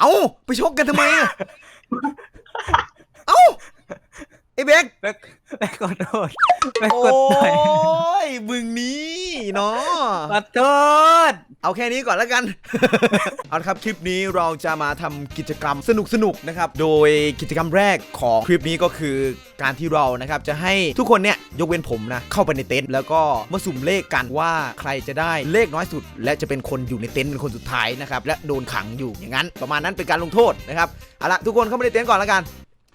เอ้าไปชกกันทำไมอะ ไอ้เบกแบกแบกขอโทษแบกโอ้กดหน่อยยมึงนี้เนาะ ขอโทษ เอาแค่นี้ก่อนแล้วกัน เอาละครับคลิปนี้เราจะมาทำกิจกรรมสนุกๆนะครับ โดยกิจกรรมแรกของคลิปนี้ก็คือการที่เรานะครับจะให้ทุกคนเนี่ยยกเว้นผมนะเข้าไปในเต็นท์แล้วก็มาสุ่มเลขกันว่าใครจะได้เลขน้อยสุด และจะเป็นคนอยู่ในเต็นท์เป็นคนสุดท้ายนะครับและโดนขังอยู่อย่างนั้น ประมาณนั้นเป็นการลงโทษนะครับเอาละทุกคนเข้าไปในเต็นท์ก่อนแล้วกัน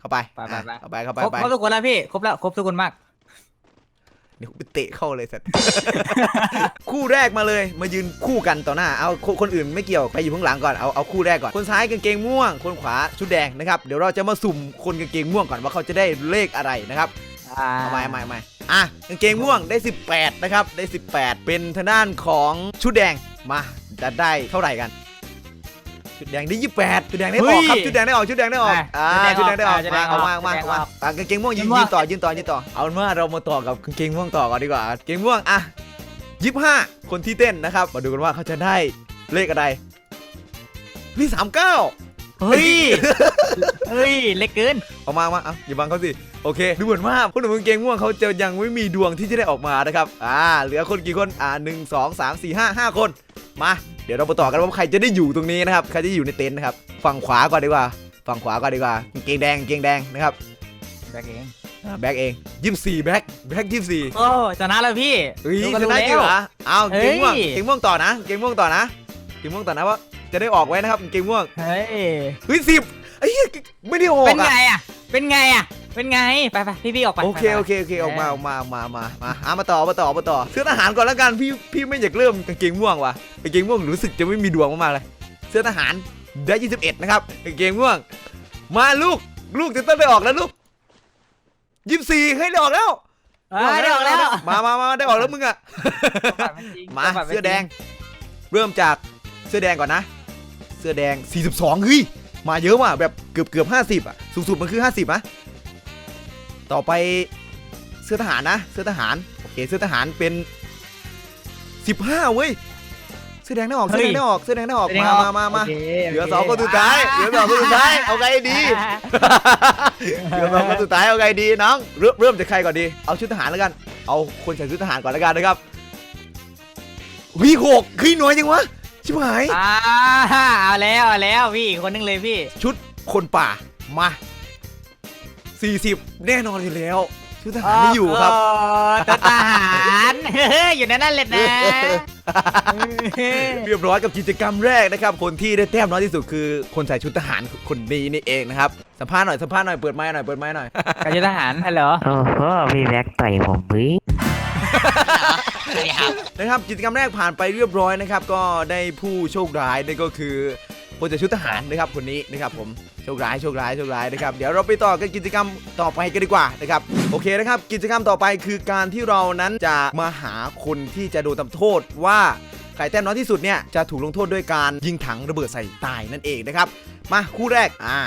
เข้าไปไปไปไป อะเข้าไปเข้าไปครบไปครบทุกคนแล้วพี่ ครบแล้วครบทุกคนมาก เดี๋ยวไปเตะเข้าเลยสัตว์ คู่แรกมาเลย มายืนคู่กันต่อหน้า เอาคนคนอื่นไม่เกี่ยวไปอยู่ข้างหลังก่อน เอาเอาคู่แรกก่อน คนซ้ายกางเกงม่วง คนขวาชุดแดงนะครับ เดี๋ยวเราจะมาสุ่มคนกางเกงม่วงก่อนว่าเขาจะได้เลขอะไรนะครับ อ่าเอาใหม่ใหม่ใหม่อะกางเกงม่วงได้ 18 นะครับ ได้ 18 เป็นทางด้านของชุดแดง มา จะได้เท่าไหร่กัน ชุดแดงได้28ชุดแดงได้ออกครับชุดแดงได้ออกชุดแดงได้ออกอ่าชุดแดงได้ออกมาเอามาเอามาเอามาอะกางเกงม่วงยืนยืนต่อยืนต่อยืนต่อ เอาเป็นว่าเรามาต่อกับกางเกงม่วงต่อก่อนดีกว่ากางเกงม่วงอะ25คนที่เต้นนะครับ มาดูกันว่าเขาจะได้เลขอะไรพี่39เฮ้ย เฮ้ยเล็กเกินเอามามาเอาอย่าบังเขาสิโอเคดูเหมือนว่าคนหนุ่มกางเกงม่วงเขาจะยังไม่มีดวงที่จะได้ออกมานะครับอ่าเหลือคนกี่คนอ่าหนึ่งสองสามสี่ห้าห้าคนมาเดี๋ยวเรามาต่อกันว่าใครจะได้อยู่ตรงนี้นะครับใครจะอยู่ในเต็นท์นะครับฝั่งขวาก่อนดีกว่าฝั่งขวาก่อนดีกว่ากางเกงแดงกางเกงแดงนะครับแบกเองอ่าแบ็กเองยี่สี่แบ็กแบ็กยี่สี่โอ้ชนะแล้วพี่เฮ้ยดูกัชนะจริงเหรอเอาเฮ้เกยงม่วงเกงม่วงต่อนะเกงม่วงต่อนะเกงม่วงต่อนะว่าจะได้ออกไว้นะครับเกงม่วงเฮ้ยเฮ้ยสิบไอ้เหี้ยไม่ได้ออกเป็นอะไงอะ เป็นไงอะ เป็นไง ไปไปพี่พี่ออกไปโอเคไปไป โอเคโอเคออกมาออกมาออกมามามาอะมาต่อมาต่อมาต่อเสื้อทหารก่อนแล้วกันพี่พี่ไม่อยากเริ่มกางเกงม่วงว่ะกางเกงม่วงรู้สึกจะไม่มีดวงมากๆเลยเสื้อทหารได้21นะครับกางเกงม่วง มาลูกลูกจะต้องได้ออกแล้วลูก24ให้ได้ออกแล้วเฮ้ยได้ออกแล้วมามามาได้ออกแล้วมึงอะ มาเสื้อแดง เริ่มจากเสื้อแดงก่อนนะ เสื้อแดง 42เฮ้ย มาเยอะว่ะแบบเกือบเกือบ50อะสูงสุดมันคือ50นะต่อไปเสื้อทหารนะ เสื้อทหารโอเคเสื้อทหารเป็น15เว้ยเสื้อแดงได้ออกเสื้อแดงได้ออกเสื้อแดงได้ออกมามามามาโคเหลือสองคนสุดท้ายเหลือสองคนสุดท้ายเอาไงดีเหลือสองคนสุดท้ายเอาไงดีน้องเริ่มเริ่มจากใครก่อนดีเอาชุดทหารแล้วกัน เอาคนใส่ชุดทหารก่อนแล้วกันนะครับวิหกขึ้นน้อยจังวะ ชิบหาย อ่าเอาแล้วเอาแล้วพี่อีกคนนึงเลยพี่ ชุดคนป่ามา 40 แน่นอนอยู่แล้ว ชุดทหารไม่อยู่ครับเออทหารเฮ้ยอยู่ในนั่นเลยนะเรียบร้อยกับกิจกรรมแรกนะครับ คนที่ได้แต้มน้อยที่สุดคือคนใส่ชุดทหารคนนี้นี่เองนะครับ สัมภาษณ์หน่อยสัมภาษณ์หน่อยเปิดไมค์หน่อยเปิดไมค์หน่อย การยุทธทหารฮัลโหล โอ้โหพี่แบ็คต่อยผม วินะครับกิจกรรมแรกผ่านไปเรียบร้อยนะครับ ก็ได้ผู้โชคร้ายนั่นก็คือคนจากชุดทหารนะครับคนนี้นะครับผมโชคร้ายโชคร้ายโชคร้ายนะครับเดี๋ยวเราไปต่อกันกิจกรรมต่อไปกันดีกว่านะครับโอเคนะครับ กิจกรรมต่อไปคือการที่เรานั้นจะมาหาคนที่จะโดนทำโทษว่าใครแต้มน้อยที่สุดเนี่ยจะถูกลงโทษด้วยการยิงถังระเบิดใส่ตายนั่นเองนะครับ มาคู่แรกอ่า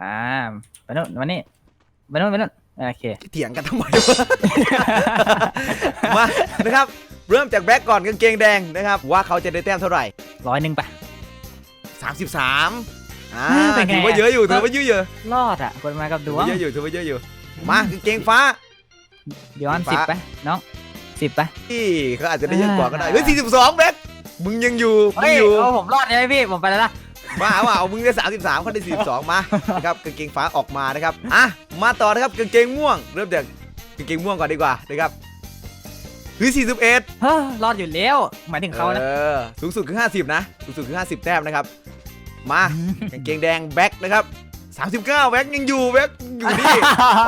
อ่าไปนู่นมานี่ไปนู่นไปนู่น โอเค เถียงกันทำไมวะ มานะครับ เริ่มจากแบ็กก่อนกางเกงแดงนะครับ ว่าเขาจะได้แต้มเท่าไหร่ ร้อยหนึ่งไป33อ่าเป็นไงถือว่าเยอะอยู่ถือว่าเยอะอยู่รอดอะคนมากับดถือวงว่าเยอะอยู่ถือว่าเยอะอยู่ มากางเกงฟ้า ย้อนฟ้าสิบไปน้องสิบไปที่เขาอาจจะได้เยอะกว่าก็ได้อ่าเฮ้ย42แบ็กมึงยังอยู่มึเฮ้งยอยู่ เอาผมรอดใช่ไหมพี่ ผมไปแล้วนะ มาว่าเอามึงได้33เขาได้42มานะครับกางเกงฟ้าออกมานะครับอะมาต่อนะครับกางเกงม่วง เริ่มจากกางเกงม่วงก่อนดีกว่านะครับเฮ้ย41เฮ้อรอดอยู่แล้ว หมายถึงเขานะออสูงสุดคือ 50 นะสูงสุดคือ 50 แต้มนะครับ มากางเกงแดงแบ็คนะครับ39แบ็คยังอยู่แบ็คอยู่นี่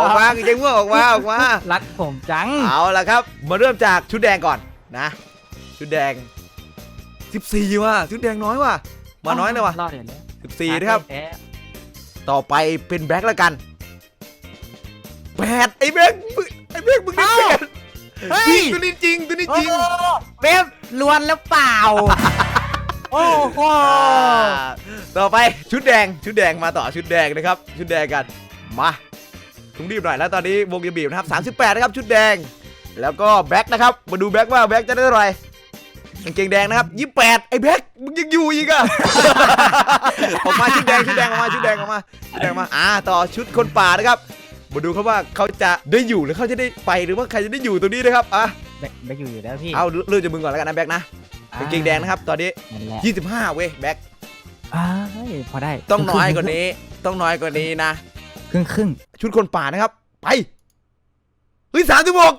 ออกมากางเกงม่วงออกมาออกมารักผมจังเอาละครับ มาเริ่มจากชุดแดงก่อนนะ ชุดแดง 14 ว่ะชุดแดงน้อยว่ะ มาน้อยเลยว่ะรอดอยู่แล้ว14นะครับ แพ้ต่อไปเป็นแบ็คแล้วกันแปดไอ้แบ็คมึงไอ้แบ็คมึงได้แปดเฮ้ยจริงตัวนี้จริงตัวนี้โอ้จริงเว็บลวนแล้วเปล่า โอ้โหอ่าต่อไปชุดแดงชุดแดงมาต่อชุดแดงนะครับ ชุดแดงกันมาต้องรีบหน่อยแล้วตอนนี้วงจะบีบนะครับ38นะครับชุดแดง แล้วก็แบ็คนะครับมาดูแบ็คว่าแบ็คจะได้เท่าไหร่ กางเกงแดงนะครับยี่แปดไอ้แบ็คมึงยังอยู่อีกอะออกมาชุดแดงชุดแดงออกมาชุดแดงออกมาชุดแดงออกมาอ่าต่อชุดคนป่านะครับมาดูครับว่าเขาจะได้อยู่หรือเขาจะได้ไปหรือว่าใครจะได้อยู่ตรงนี้นะครับอะแบกแบกอยู่อยู่แล้วพี่เอาเริ่มจากมึงก่อนแล้วกันนะแบ็คนะกางเกงแดงนะครับตอนนี้ นั่นแหละ25 เว้ยแบ็คอ้ายพอได้ต้องน้อยกว่านี้ ต้องน้อยกว่านี้นะ ครึ่งครึ่งชุดคนป่านะครับ ไปเฮ้ยสามสิบหก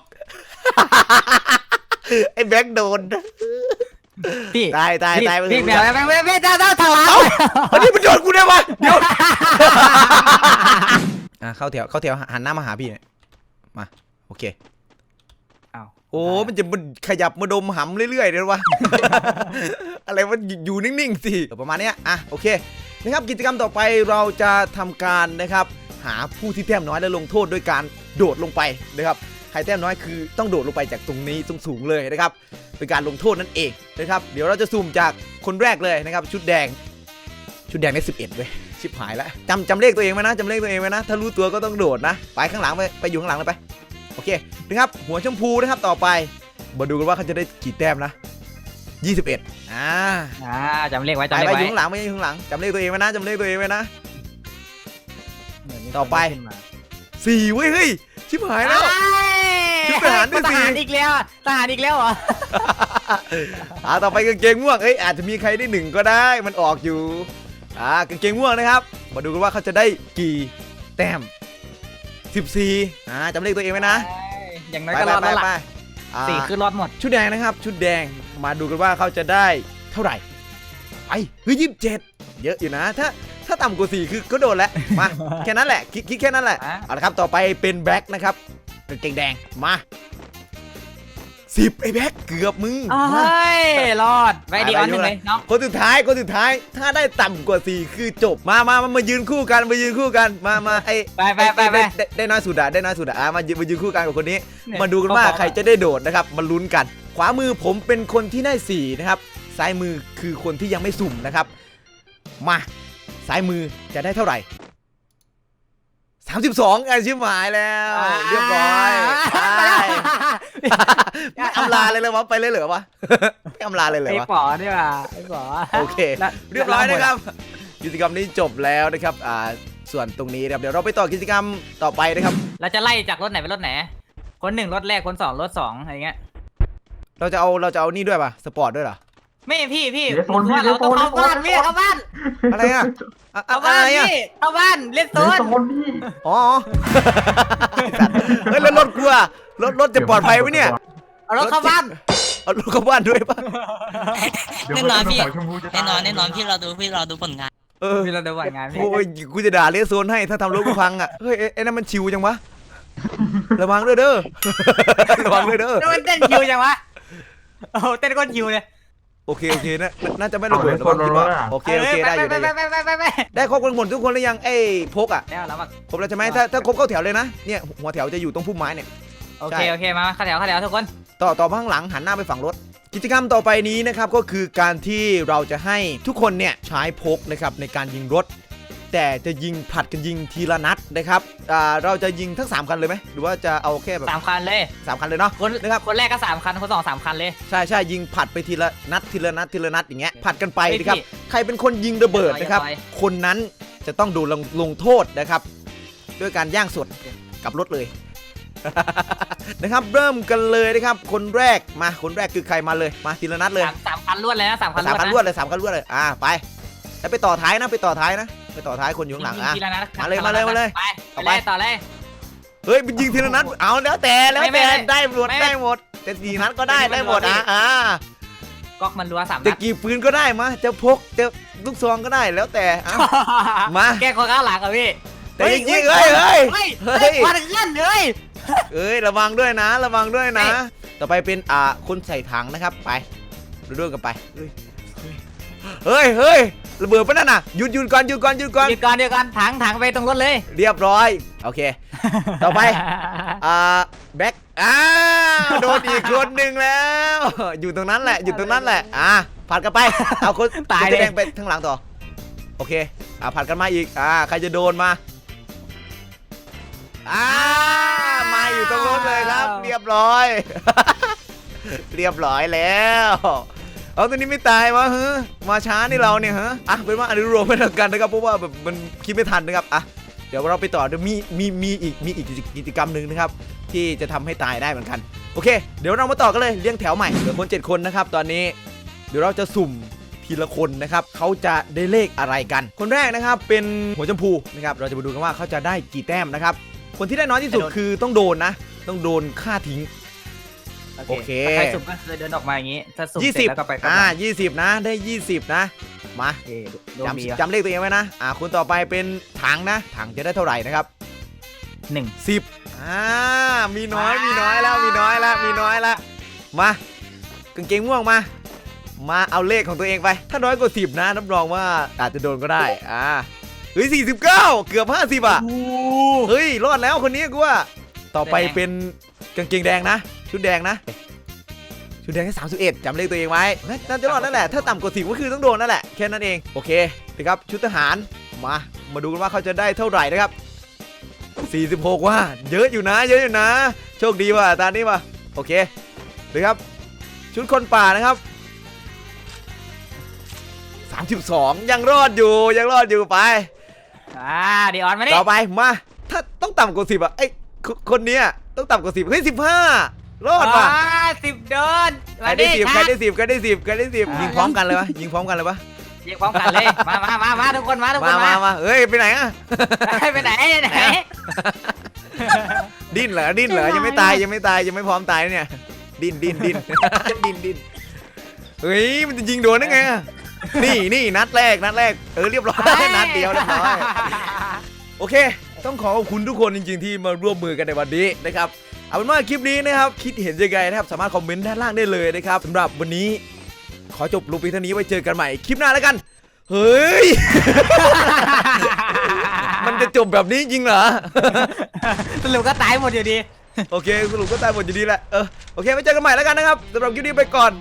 ไอ้แบ็คโดนๆพี่ตายตายพี่ตายพี่แบกแบกแบกแบกเจ้าเจ้าทางหลังเอ้าอันนี้มันโดนกูได้วะเดี๋ยวอะเข้าแถวเข้าแถวหันหน้ามาหาพี่หน่อยมาโอเคอ้าวโอ้ มันจะมันขยับมาดมหำเรื่อยๆเลยวะ อะไรมันอยู่นิ่งๆสิประมาณเนี้ยอะโอเคนะครับกิจกรรมต่อไปเราจะทำการนะครับ หาผู้ที่แต้มน้อยและลงโทษด้วยการโดดลงไปนะครับ ใครแต้มน้อยคือต้องโดดลงไปจากตรงนี้สูงๆเลยนะครับ เป็นการลงโทษนั่นเองนะครับ เดี๋ยวเราจะซูมจากคนแรกเลยนะครับ ชุดแดง ชุดแดงได้ 11เว้ยชิบหายแล้วจำจำเลขตัวเองไว้นะจำเลขตัวเองไว้นะ ถ้ารู้ตัวก็ต้องโดดนะ ไปข้างหลังไปไปอยู่ข้างหลังเลยไปโอเคนะครับหัวชมพูนะครับต่อไปมาดูกันว่าเขาจะได้กี่แต้มนะ 21อ่าอ่าจำเลขไว้ไปจำเลไปขอไว้ยู่ข้างหลังไม่ใช่อยู่ข้างหลังจำเลขตัวเองไว้นะจำเลขตัวเองไว้นะ ต่อไปขึ้นมาสี่เว้ยเฮ้ยชิบหายแล้ว ชุดทหารด้วยสิทหารอีกแล้วทหารอีกแล้วเหรออ่าต่อไปกางเกงม่วงเอ้ยอาจจะมีใครได้หนึ่งก็ได้มันออกอยู่อ่ากางเกงม่วงนะครับ มาดูกันว่าเขาจะได้กี่แต้ม14อ่าจำเลขตัวเองไว้นะอย่างน้อยไปก็ไปรอดไปแล้วไปล่ะอ่าสี่คือรอดหมดชุดแดงนะครับ ชุดแดงมาดูกันว่าเขาจะได้เท่าไหร่ไปเฮ้ยยี่สิบเจ็ดเยอะอยู่นะถ้าถ้าต่ำกว่าสี่คือก็โดนแล้วมาแค่นั้นแหละคิดคิดแค่นั้นแหละอะเอาละครับต่อไปเป็นแบ็คนะครับ กางเกงแดงมาสิบไอ้แบ็คเกือบมึงเอ้มายรอด ไปดีออนหนึ่งเลยน้องคนสุดท้ายคนสุดท้าย ถ้าได้ต่ำกว่าสี่คือจบ มามามามายืนคู่กัน มายืนคู่กัน มามาไอ้ไปไปไปไปด้ด้ได้น้อยสุดอะได้น้อยสุดอะอะมายืนมายืนคู่กันกับคนนี้ มาดูกันว่าใครจะได้โดดนะครับ มาลุ้นกัน ขวามือผมเป็นคนที่ได้สี่นะครับ ซ้ายมือคือคนที่ยังไม่สุ่มนะครับ มา ซ้ายมือจะได้เท่าไหร่ 32อันชิบหายแล้ว เรียบร้อยไปไม่อำลาเลยเลยวะไปเลยเหรอวะไม่อำลาเลยเหรอไอ้วะป๋อดีกว่าไอ้ป๋อโอเค เรียบร้อยนะครับ กิจกรรมนี้จบแล้วนะครับอ่าส่วนตรงนี้นะครับเดี๋ยวเราไปต่อกิจกรรมต่อไปนะครับ เราจะไล่จากรถไหนไปรถไหน คนหนึ่งรถแรกคนสองรถสองอะไรเงี้ยเราจะเอาเราจะเอานี่ด้วยป่ะสปอร์ตด้วยเหรอ ไม่พี่พี่เดี๋ยวโซนพี่ว่าเราต้องเข้าเดี๋ยวโซน บ้านพี่เข้าบ้านอะไรอะอะอะเข้าอะบ้านไรอะพี่เข้าบ้านเล่นโซเดี๋ยวนโซนพี่อ๋อไอ้สัตว์เฮ้ยแล้วรถกูอะรถรถจะปลอดภัยไหมเนี่ยเอารถเข้าบ้านเอารถเข้าบ้านด้วยป่ะเดี๋ยวแน่นอนพี่หัวชมพูจะตายแน่นอนแน่นอนพี่เราดูพี่เราดูผลงานเออ พี่เราเดินวันงานพี่โอ้ยกูจะด่าเลสโซนให้ถ้าทำรถกูพังอะ เฮ้ยไอ้ไอ้นั่นมันชิวจังวะ ระวังด้วยเด้อ ระวังด้วยเด้อ แล้วมันเต้นคิวจังวะโอ้โหเต้นก้นคิวเลย โอเคโอเคนะน่าจะไม่ระเบิดหรอกมั้งคิดว่าโอเคโอเคได้อยู่ไปได้อไปยู่ไปไปไปไปได้ครบกันหมดทุกคนหรือยังไอ้พกอะแล้วแล้วแบบครบแล้วใช่ไหมถ้าถ้าครบเข้าแถวเลยนะเนี่ยหัวแถวจะอยู่ตรงพุ่มไม้เนี่ย โอใช่เคโอเคมาเข้าแถวเข้าแถวทุกคนต่อต่อมาข้างหลังหันหน้าไปฝั่งรถ กิจกรรมต่อไปนี้นะครับก็คือการที่เราจะให้ทุกคนเนี่ยใช้พกนะครับในการยิงรถ แต่จะยิงผลัดกันยิงทีละนัดนะครับอ่าเราจะยิงทั้ง 3 คันเลยไหมหรือว่าจะเอาแค่แบบสามคันเลยสามคันเลยเนาะ คนนะครับ คนแรกก็สามคัน คนสองสามคันเลย ใช่ใช่ยิงผลัดไปทีละนัดทีละนัดทีละนัดอย่างเงี้ยผลัดกันไปเฮ้ยนะครับ พี่ใครเป็นคนยิงระเบิดนะครับ อย่าไปคนนั้นจะต้องโดนลงลงโทษนะครับ ด้วยการย่างสดกับรถเลย นะครับ เริ่มกันเลยนะครับ คนแรกมาคนแรกคือใครมาเลยมาทีละนัดเลยสามสามคันรวดเลยนะสามคันรสามวดคันนะรวดเลยสามคันรวดเลยอ่าไปแล้วไปต่อท้ายนะไปต่อท้ายนะ ไปต่อท้ายคนอยู่ข้างหลังอะ ยิทีละนัดมาเลยมาเลยมาเลยไปเอาไปไปเลยต่อเลย เฮ้ยไปยิงทีละนัดเอาแล้วแต่แล้วไม่ไม่แต่ไม่ได้หมดไม่ได้หมดจะสี่นัดก็ได้ไม่ได้ไม่หมดไม่ อะอ่าก๊อกมันรัวสามจะนัด กี่ปืนก็ได้มาจะพกจะลูกซองก็ได้แล้วแต่อะมาแกคนข้างหลังอะพี่แต่จริงๆเฮ้ยเฮ้ย เฮ้ยเฮ้เฮ้ยยควันขึ้นเลย เอ้ยระวังด้วยนะ ระวังด้วยนะ เฮ้ยต่อไปเป็นอ่าคนใส่ถังนะครับไปดูด้วยกันไปเฮ้ยเฮ้ยเฮ้ย ระเบิดปะนั่นน่ะหยุดหยุดก่อนหยุดก่อนหยุดก่อน เดียวกันเดียวกันถังถังไปตรงรถเลยเรียบร้อย โอเค ต่อไป อ่าแบ็คอ้าวโดนอีกคนหนึ่งแล้ว อยู่ตรงนั้นแหละ อยู่ตรงนั้นแหละ อ่าผัดกันไป เอาคนตายคนเลยแดงไปข้างหลังต่อ โอเค อ่าผัดกันมาอีก อ่า ใครจะโดนมา อ่า มาอยู่ตรงรถเลยครับ เรียบร้อย เรียบร้อยแล้ว เอาตัวนี้ไม่ตายวะเฮ้มาช้านี่เราเนี่ยฮะอะเป็นว่าอนุโลมไม่ทันกันนะครับเพราะว่าแบบมันคิดไม่ทันนะครับอะเดี๋ยวเราไปต่อเดี๋ยวมีมีมีอีกมีอีกกิจกรรมหนึ่งนะครับที่จะทำให้ตายได้เหมือนกันโอเค เดี๋ยวเรามาต่อกันเลยเรียงแถวใหม่เหลือคน 7 คนนะครับตอนนี้ เดี๋ยวเราจะสุ่มทีละคนนะครับเขาจะได้เลขอะไรกัน คนแรกนะครับเป็นหัวชมพูนะครับเราจะมาดูกันว่าเขาจะได้กี่แต้มนะครับคนที่ได้น้อยที่สุดคือต้องโดนนะ ต้องโดนฆ่าทิ้ง โอเคถ้าใครสุ่มก็คือเดินออกมาอย่างงี้ ถ้าสุ่มเสร็จ20แล้วก็ไปกลับอ่ามา20นะ ได้20นะ มาโอเคดวงดีจำอะจำเลขตัวเองไว้นะ อ่าคนต่อไปเป็นถังนะ ถังจะได้เท่าไหร่นะครับหนึ่งสิบอ่า มีน้อย มีน้อยแล้ว มีน้อยแล้ว มีน้อยแล้ว มากางเกงม่วงมา มาเอาเลขของตัวเองไป ถ้าน้อยกว่าสิบนะรับรองว่าอาจจะโดนก็ได้ อ่า เฮ้ยสี่สิบเก้าเกือบห้าสิบอะเฮ้ย รอดแล้วคนนี้กูว่า ต่อไปเป็นกางเกงแดงนะ ชุดแดงนะ ชุดแดงแค่สามสิบเอ็ดจำเลขตัวเองไว้เฮ้ยน่าจะรอดนั่นแหละถ้าต่ำกว่าสิบก็คือต้องโดนนั่นแหละแค่นั้นเองโอเคนะครับชุดทหารมามาดูกันว่าเขาจะได้เท่าไหร่นะครับ 46 ว่า เยอะอยู่นะ เยอะอยู่นะ โชคดีว่ะตานี้ว่ะโอเคนะครับ ชุดคนป่านะครับ 32 ยังรอดอยู่ยังรอดอยู่ไปอ่าดีออนมานี่ต่อไปมา ถ้าต้องต่ำกว่าสิบอะไอ้คคนเนี้ยต้องต่ำกว่าสิบเฮ้ยสิบห้า รอดว่ะสิบเดินใครได้สิบใครได้สิบใครได้สิบใครได้สิบอ่ายิยิงพร้อมกันเลยวะยิงพร้อมกันเลยวะยิงพร้อมกันเลย มามามามาทุกคนมาทุกคมานมามามาเฮ้ยไปไหนอะไปไหนไหนดิ้นเหรอดิ้นเหรอยังไม่ตายยังไม่ตายยังไม่พร้อมตายเนี่ย ดิ้นดิ้นดิ้นดิ้นดิ้นเฮ้ยมันจะยิงโดนได้ไงอะนี่นี่นัดแรกนัดแรกเออเรียบร้อยนัดเดียวเรียบร้อยโอเค ต้องขอขอบคุณทุกคนจริง ๆ ที่มาร่วมมือกันในวันนี้นะครับ เอาเป็นว่าคลิปนี้นะครับ คิดเห็นยังไงนะครับ สามารถคอมเมนต์ด้านล่างได้เลยนะครับสำหรับวันนี้ ขอจบลงเพียงเท่านี้ไว้เจอกันใหม่คลิปหน้าแล้วกัน เฮ้ย มันจะจบแบบนี้จริงเหรอ สรุปก็ตายหมดอยู่ดี โอเคสรุปก็ตายหมดอยู่ดีแหละ เออ โอเคไว้เจอกันใหม่แล้วกันนะครับสำหรับคลิปนี้ไปก่อน